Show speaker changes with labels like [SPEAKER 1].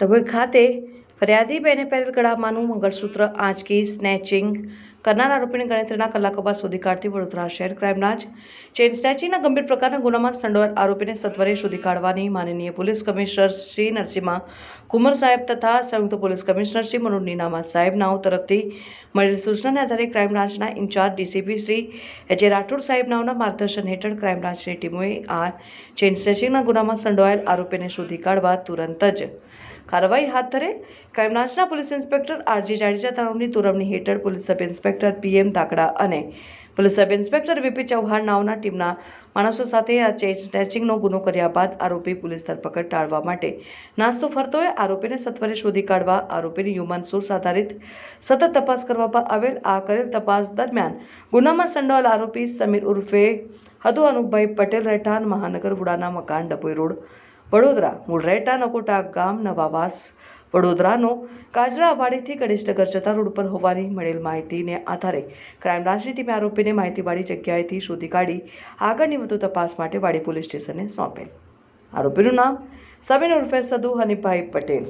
[SPEAKER 1] ડભોઈ ખાતે ફરિયાદી બેને પહેરેલ ગળામાંનું મંગળસૂત્ર આંચકી સ્નેચિંગ કરનાર આરોપીને ગણતરીના કલાકો બાદ શોધી કાઢતી વડોદરા શહેર ક્રાઇમ જ. ચેઇન સ્નેચિંગના ગંભીર પ્રકારના ગુનામાં સંડોવાયેલ આરોપીને સત્વરે શોધી કાઢવાની માનનીય પોલીસ કમિશનર શ્રી નરસિંહા કુમાર સાહેબ તથા સંયુક્ત પોલીસ કમિશનર શ્રી મનોજ નીનામા સાહેબ નાઓ તરફથી મળેલ સૂચનાને આધારે ક્રાઇમ બ્રાન્ચના in-charge DCP Shri H A Rathod સાહેબ નાઓના માર્ગદર્શન હેઠળ ક્રાઇમ બ્રાન્ચની ટીમોએ આ ચેઇન સ્નેચિંગના ગુનામાં સંડોવાયેલ આરોપીને શોધી કાઢવા તુરંત જ કાર્યવાહી હાથ ધરે. ક્રાઇમ બ્રાન્ચના પોલીસ ઇન્સ્પેક્ટર આરજી જાડેજા તરફની તુરમની હેઠળ police sub inspector PM Takda અને police sub inspector VP Chauhan નાઓના ટીમના માણસો સાથે આ ચેઇન સ્નેચિંગનો ગુનો કર્યા બાદ આરોપી પોલીસ ધરપકડ ટાળવા માટે નાસ્તો ફરતોએ આરોપીને સત્વરે શોધી કાઢવા આરોપીની હ્યુમન સોર્સ આધારિત સતત તપાસ કરવામાં આવેલ. આ કરેલ તપાસ દરમિયાન ગુનામાં સંડોવાયેલ આરોપી સમીર ઉર્ફે હદુ અનુપભાઈ પટેલ રહેઠાણ, મહાનગર વુડાના મકાન, ડભોઈ રોડ વડોદરા મૂળ રહેઠા નકોટા ગામ નવાવાસ. વડોદરાનો કાજરાવાડીથી ગણેશનગર જતા રોડ પર હોવાની મળેલ માહિતીને આધારે ક્રાઇમ બ્રાન્ચની ટીમે આરોપીને માહિતીવાળી જગ્યાએથી શોધી કાઢી આગળની વધુ તપાસ માટે વાડી પોલીસ સ્ટેશને સોંપેલ. આરોપીનું નામ સમીર ઉર્ફે સદુ હનીફભાઈ પટેલ.